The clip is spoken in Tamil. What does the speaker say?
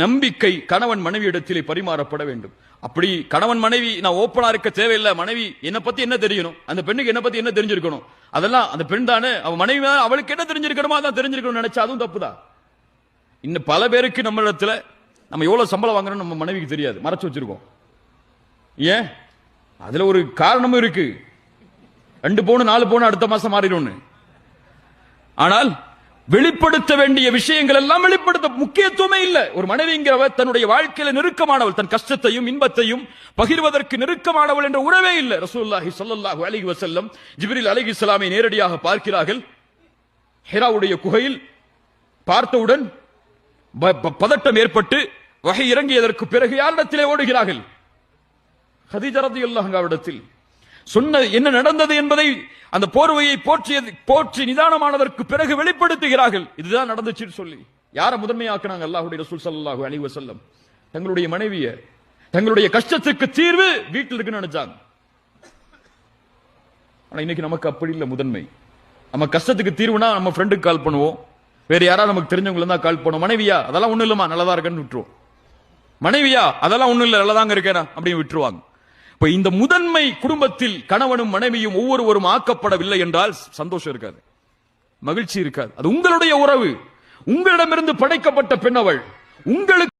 நம்பிக்கை கணவன் மனைவி இடத்திலே பரிமாறப்பட வேண்டும். அப்படி கணவன் மனைவி நான் ஓப்பனா இருக்க தேவையில்லை மனைவி என்ன பத்தி என்ன தெரியணும்? அந்த பெண்ணுக்கு என்ன பத்தி என்ன தெரிஞ்சிருக்கணும்? அதெல்லாம் அந்த பெண் தானே அவன் மனைவி அவளுக்கு என்ன தெரிஞ்சிருக்கணுமோ அதான் தெரிஞ்சிருக்கணும் நினைச்சா அதுவும் தப்புதான் இன்னும் பல பேருக்கு நம்ம இடத்துல நம்ம எவ்வளவு சம்பளம் வாங்குறோம் நம்ம மனைவிக்கு தெரியாது. மறைச்சு வச்சிருக்கோம். ஏன்? அதுல ஒரு காரணமும் இருக்கு. ரெண்டு பவுன் நாலு பவுன் அடுத்த மாசம் மாறிடும்னு. ஆனால் வெளிப்படுத்த வேண்டிய விஷயங்கள் எல்லாம் வெளிப்படுத்த முக்கியத்துவமே இல்லை. ஒரு மனைவிங்கிறவ தன்னுடைய வாழ்க்கையில நெருக்கமானவள் தன் கஷ்டத்தையும் இன்பத்தையும் பகிர்வதற்கு நெருக்கமானவள் என்ற உறவே இல்லை. ரசூல்லாஹி சொல்லல்லாஹு அலிஹி வசல்லம் வஸல்லம் அலிஹி இஸ்லாமை நேரடியாக பார்க்கிறார்கள். ஹெராவுடைய குகையில் பார்த்தவுடன் பதட்டம் ஏற்பட்டு வகை இறங்கியதற்கு பிறகு யாரிடத்திலே ஓடுகிறார்கள்? ஹதீஜா ரலியல்லாஹு அன்ஹாவிடத்தில் சொன்ன என்ன நடந்தது என்பதை அந்த போர்வையை போற்றியது போற்றி நிதானமானதற்கு பிறகு வெளிப்படுத்துகிறார்கள். இதுதான் நடந்துச்சுன்னு சொல்லி. யாரை முதன்மையாக்குனாங்க? அல்லாஹுடைய ரசூல் சல்லாஹு அலைஹி செல்லம் தங்களுடைய மனைவிய. தங்களுடைய கஷ்டத்துக்கு தீர்வு வீட்டில் இருக்குன்னு நினைச்சாங்க. ஆனா இன்னைக்கு நமக்கு அப்படி இல்ல முதன்மை. நம்ம கஷ்டத்துக்கு தீர்வுனா நம்ம ஃப்ரெண்டுக்கு கால் பண்ணுவோம். வேற யாராவது நமக்கு தெரிஞ்சவங்க தான் கால் பண்ணுவோம். மனைவியா அதெல்லாம் ஒண்ணும் இல்லமா நல்லதா இருக்குன்னு விட்டுருவோம். மனைவியா அதெல்லாம் ஒண்ணும் இல்ல நல்லதாங்க இருக்கேனா? அப்படின்னு விட்டுருவாங்க. இப்ப இந்த முதன்மை குடும்பத்தில் கணவனும் மனைவியும் ஒவ்வொருவரும் ஆக்கப்படவில்லை என்றால் சந்தோஷம் இருக்காது. மகிழ்ச்சி இருக்காது. அது உங்களுடைய உறவு. உங்களிடமிருந்து படைக்கப்பட்ட பெண் அவள். உங்களுக்கு